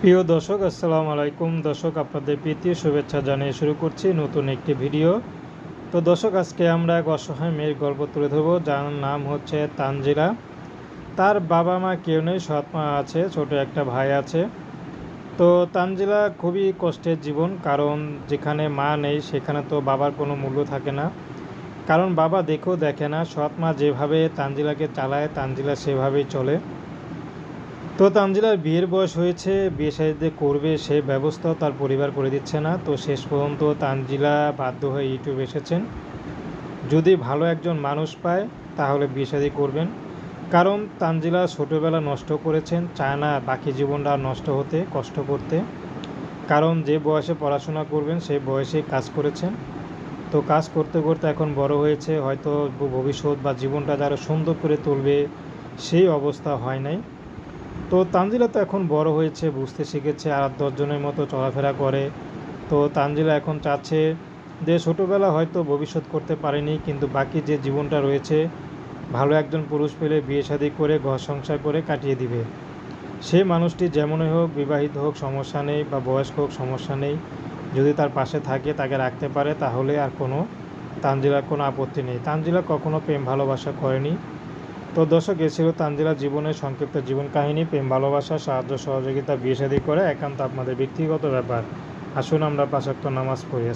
প্রিয় দর্শক, আসসালামু আলাইকুম। দর্শক, আপনাদের প্রীতি শুভেচ্ছা জানিয়ে শুরু করছি নতুন একটি ভিডিও। তো দর্শক, আজকে আমরা এক অসহায় মেয়ের গল্প তুলে ধরবো, যার নাম হচ্ছে তানজিরা। তার বাবা মা কেউ নেই, সৎ মা আছে, ছোট একটা ভাই আছে। তো তানজিলা খুবই কষ্টের জীবন, কারণ যেখানে মা নেই, সেখানে তো বাবার কোনো মূল্য থাকে না। কারণ বাবা দেখেও দেখে না, সৎ মা যেভাবে তানজিলাকে চালায় তানজিলা সেভাবেই চলে। তো তানজিলার বিয়ের বয়স হয়েছে, বিয়ে সাথে করবে সে ব্যবস্থাও তার পরিবার করে দিচ্ছে না। তো শেষ পর্যন্ত তানজিলা বাধ্য হয়ে ইউটিউব এসেছেন। যদি ভালো একজন মানুষ পায়, তাহলে বিয়ে করবেন। কারণ তানজিলা ছোটোবেলা নষ্ট করেছেন, চায় না বাকি জীবনটা নষ্ট হতে, কষ্ট করতে। কারণ যে বয়সে পড়াশোনা করবেন সেই বয়সে কাজ করেছেন। তো কাজ করতে করতে এখন বড় হয়েছে, হয়তো ভবিষ্যৎ বা জীবনটা যারা সুন্দর করে তুলবে, সেই অবস্থা হয় নাই। তো তানজিলা তো এখন বড় হয়েছে, বুঝতে শিখেছে, আর দশজনের মতো চলাফেরা করে। তো তানজিলা এখন চাচ্ছে যে ছোটোবেলা হয়তো ভবিষ্যৎ করতে পারেনি, কিন্তু বাকি যে জীবনটা রয়েছে, ভালো একজন পুরুষ পেলে বিয়ে শাদী করে, ঘর সংসার করে কাটিয়ে দিবে। সে মানুষটি যেমনই হোক, বিবাহিত হোক, সমস্যা নেই বা বয়স্ক হোক, সমস্যা নেই। যদি তার পাশে থাকে, তাকে রাখতে পারে, তাহলে আর কোনো তানজিলার কোনো আপত্তি নেই। তানজিলা কখনো প্রেম ভালোবাসা করেনি। তো দর্শক এ ছিল তানজিলা জীবনের সংক্ষিপ্ত জীবন কাহিনী, প্রেম, ভালোবাসা, সাহায্য, সহযোগিতা, বিয়ে করে একান্ত আপনাদের ব্যক্তিগত ব্যাপার। আসুন আমরা পাশাক্ত নামাজ পড়ি।